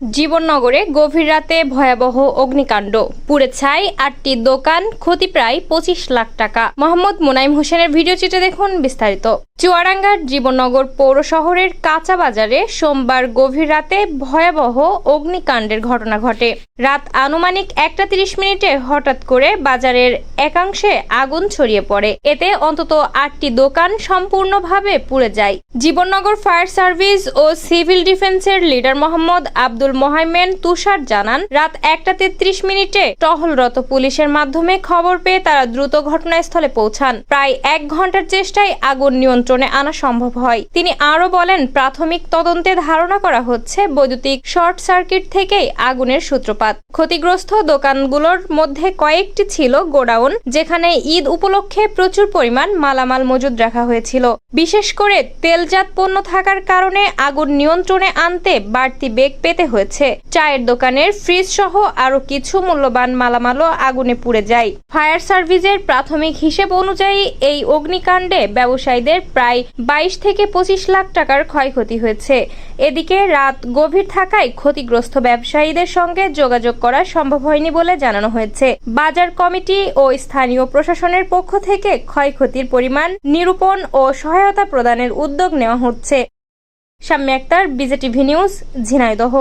জীবননগরে গভীর রাতে ভয়াবহ অগ্নিকাণ্ড। পুড়ে ছাই আটটি দোকান, ক্ষতি প্রায় পঁচিশ লাখ টাকা। মোহাম্মদ মুনাইম হোসেনের ভিডিও চিত্রে দেখুন বিস্তারিত। চুয়াডাঙ্গার জীবননগর পৌর শহরের কাঁচা বাজারে সোমবার গভীর রাতে ভয়াবহ অগ্নিকাণ্ডের ঘটনা ঘটে। রাত আনুমানিক একটা তিরিশ মিনিটে হঠাৎ করে বাজারের একাংশে আগুন ছড়িয়ে পড়ে। এতে অন্তত আটটি দোকান সম্পূর্ণভাবে পুড়ে যায়। জীবননগর ফায়ার সার্ভিস ও সিভিল ডিফেন্সের লিডার মোহাম্মদ আব্দুল মোহাইমেন তুষার জানান, রাত একটা তেত্রিশ মিনিটে টহলরত পুলিশের মাধ্যমে খবর পেয়ে তারা দ্রুত ঘটনাস্থলে পৌঁছান। প্রায় এক ঘণ্টার চেষ্টায় আগুন নিয়ন্ত্রণে আনা সম্ভব হয়। তিনি আরও বলেন, প্রাথমিক তদন্তে ধারণা করা হচ্ছে, বৈদ্যুতিক শর্ট সার্কিট থেকেই আগুনের সূত্রপাত। ক্ষতিগ্রস্ত দোকানগুলোর মধ্যে কয়েকটি ছিল গোডাউন, যেখানে ঈদ উপলক্ষে প্রচুর পরিমাণ মালামাল মজুদ রাখা হয়েছিল। বিশেষ করে তেলজাত পণ্য থাকার কারণে আগুন নিয়ন্ত্রণে আনতে বাড়তি বেগ পেতে হয়েছে। চায়ের দোকানের ফ্রিজ সহ আরও কিছু মূল্যবান মালামালও আগুনে পুড়ে যায়। ফায়ার সার্ভিসের প্রাথমিক হিসেব অনুযায়ী এই অগ্নিকাণ্ডে ব্যবসায়ীদের প্রায় বাইশ থেকে পঁচিশ লাখ টাকার ক্ষয়ক্ষতি হয়েছে। এদিকে রাত গভীর থাকায় ক্ষতিগ্রস্ত ব্যবসায়ীদের সঙ্গে যোগাযোগ করা সম্ভব হয়নি বলে জানানো হয়েছে। বাজার কমিটি ও স্থানীয় প্রশাসনের পক্ষ থেকে ক্ষয়ক্ষতির পরিমাণ নিরূপণ ও সহায়তা প্রদানের উদ্যোগ নেওয়া হচ্ছে। Shammi Akter, BJTV news, Jhenaidah.